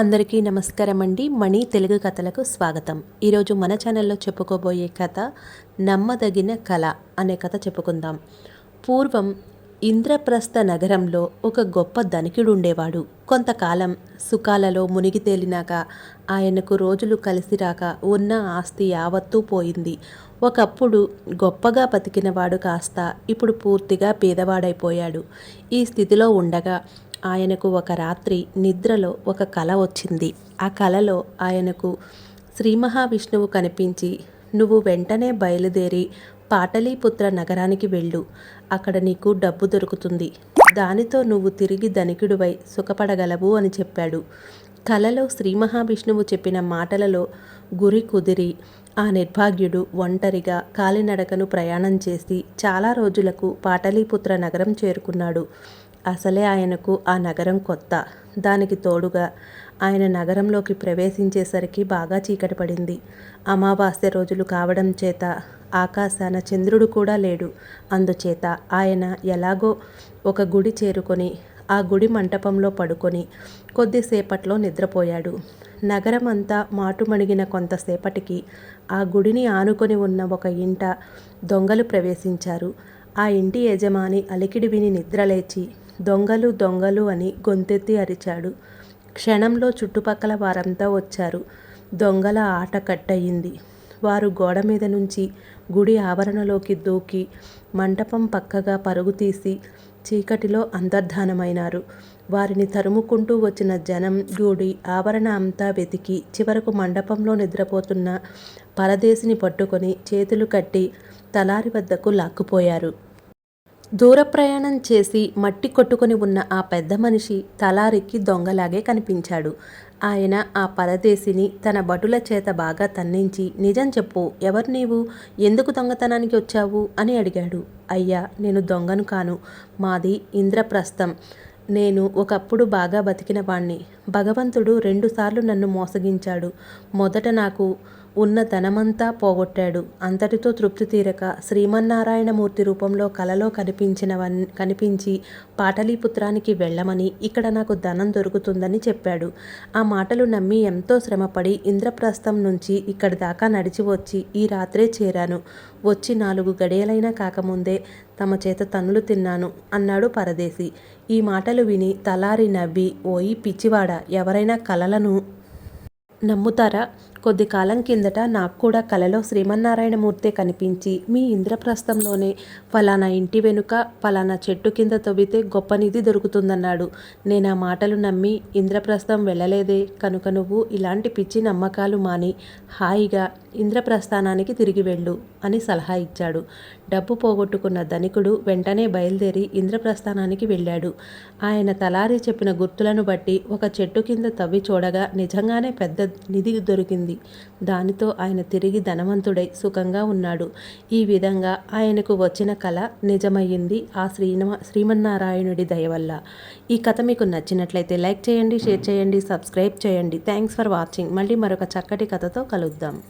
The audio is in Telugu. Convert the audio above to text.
అందరికీ నమస్కారం అండి మణి తెలుగు కథలకు స్వాగతం. ఈరోజు మన ఛానల్లో చెప్పుకోబోయే కథ నమ్మదగిన కళ అనే కథ చెప్పుకుందాం. పూర్వం ఇంద్రప్రస్థ నగరంలో ఒక గొప్ప ధనికుడు ఉండేవాడు కొంతకాలం సుఖాలలో మునిగి తేలినాక ఆయనకు రోజులు కలిసి రాక ఉన్న ఆస్తి యావత్తూ పోయింది. ఒకప్పుడు గొప్పగా బతికినవాడు కాస్త ఇప్పుడు పూర్తిగా పేదవాడైపోయాడు. ఈ స్థితిలో ఉండగా ఆయనకు ఒక రాత్రి నిద్రలో ఒక కల వచ్చింది. ఆ కలలో ఆయనకు శ్రీ మహావిష్ణువు కనిపించి నువ్వు వెంటనే బయలుదేరి పాటలీపుత్ర నగరానికి వెళ్ళు. అక్కడ నీకు డబ్బు దొరుకుతుంది. దానితో నువ్వు తిరిగి ధనికుడివై సుఖపడగలవు అని చెప్పాడు. కలలో శ్రీ మహావిష్ణువు చెప్పిన మాటలలో గురి కుదిరి ఆ నిర్భాగ్యుడు ఒంటరిగా కాలినడకను ప్రయాణం చేసి చాలా రోజులకు పాటలీపుత్ర నగరం చేరుకున్నాడు. అసలే ఆయనకు ఆ నగరం కొత్త. దానికి తోడుగా ఆయన నగరంలోకి ప్రవేశించేసరికి బాగా చీకటి పడింది. అమావాస్య రోజులు కావడం చేత ఆకాశాన చంద్రుడు కూడా లేడు. అందుచేత ఆయన ఎలాగో ఒక గుడి చేరుకొని ఆ గుడి మంటపంలో పడుకొని కొద్దిసేపట్లో నిద్రపోయాడు. నగరం అంతా మాటుమణిగిన కొంతసేపటికి ఆ గుడిని ఆనుకొని ఉన్న ఒక ఇంట దొంగలు ప్రవేశించారు. ఆ ఇంటి యజమాని అలికిడి విని నిద్రలేచి దొంగలు దొంగలు అని గొంతెత్తి అరిచాడు. క్షణంలో చుట్టుపక్కల వారంతా వచ్చారు. దొంగల ఆట కట్టయింది. వారు గోడ మీద నుంచి గుడి ఆవరణలోకి దూకి మంటపం పక్కగా పరుగు తీసి చీకటిలో అంతర్ధానమైనారు. వారిని తరుముకుంటూ వచ్చిన జనం గుడి ఆవరణ అంతా వెతికి చివరకు మండపంలో నిద్రపోతున్న పరదేశిని పట్టుకొని చేతులు కట్టి తలారి వద్దకు లాక్కుపోయారు. దూర ప్రయాణం చేసి మట్టి కొట్టుకొని ఉన్న ఆ పెద్ద మనిషి తలారికి దొంగలాగే కనిపించాడు. ఆయన ఆ పరదేశిని తన భటుల చేత బాగా తన్నించి నిజం చెప్పు ఎవరు నీవు? ఎందుకు దొంగతనానికి వచ్చావు? అని అడిగాడు. అయ్యా నేను దొంగను కాను. మాది ఇంద్రప్రస్థం. నేను ఒకప్పుడు బాగా బతికిన వాణ్ణి. భగవంతుడు రెండుసార్లు నన్ను మోసగించాడు. మొదట నాకు ఉన్న ధనమంతా పోగొట్టాడు. అంతటితో తృప్తి తీరక శ్రీమన్నారాయణమూర్తి రూపంలో కలలో కనిపించినవన్ కనిపించి పాటలీపుత్రానికి వెళ్ళమని ఇక్కడ నాకు ధనం దొరుకుతుందని చెప్పాడు. ఆ మాటలు నమ్మి ఎంతో శ్రమపడి ఇంద్రప్రస్థం నుంచి ఇక్కడి దాకా నడిచి వచ్చి ఈ రాత్రే చేరాను. వచ్చి నాలుగు గడియలైనా కాకముందే తమ చేత తన్నులు తిన్నాను అన్నాడు పరదేశి. ఈ మాటలు విని తలారి నవ్వి ఓయి పిచ్చివాడ ఎవరైనా కలలను నమ్ముతారా? కొద్ది కాలం కిందట నాకు కూడా కలలో శ్రీమన్నారాయణమూర్తే కనిపించి మీ ఇంద్రప్రస్థంలోనే ఫలానా ఇంటి వెనుక ఫలానా చెట్టు కింద తవ్వితే గొప్ప నిధి దొరుకుతుందన్నాడు. నేను ఆ మాటలు నమ్మి ఇంద్రప్రస్థం వెళ్ళలేదే. కనుక నువ్వు ఇలాంటి పిచ్చి నమ్మకాలు మాని హాయిగా ఇంద్రప్రస్థానానికి తిరిగి వెళ్ళు అని సలహా ఇచ్చాడు. డబ్బు పోగొట్టుకున్న ధనికుడు వెంటనే బయలుదేరి ఇంద్రప్రస్థానానికి వెళ్ళాడు. ఆయన తలారి చెప్పిన గుర్తులను బట్టి ఒక చెట్టు కింద తవ్వి చూడగా నిజంగానే పెద్ద నిధి దొరికింది. దానితో ఆయన తిరిగి ధనవంతుడై సుఖంగా ఉన్నాడు. ఈ విధంగా ఆయనకు వచ్చిన కళ నిజమయ్యింది ఆ శ్రీనమ శ్రీమన్నారాయణుడి దయ వల్ల. ఈ కథ మీకు నచ్చినట్లయితే లైక్ చేయండి షేర్ చేయండి సబ్స్క్రైబ్ చేయండి. Thanks for watching. మళ్ళీ మరొక చక్కటి కథతో కలుద్దాం.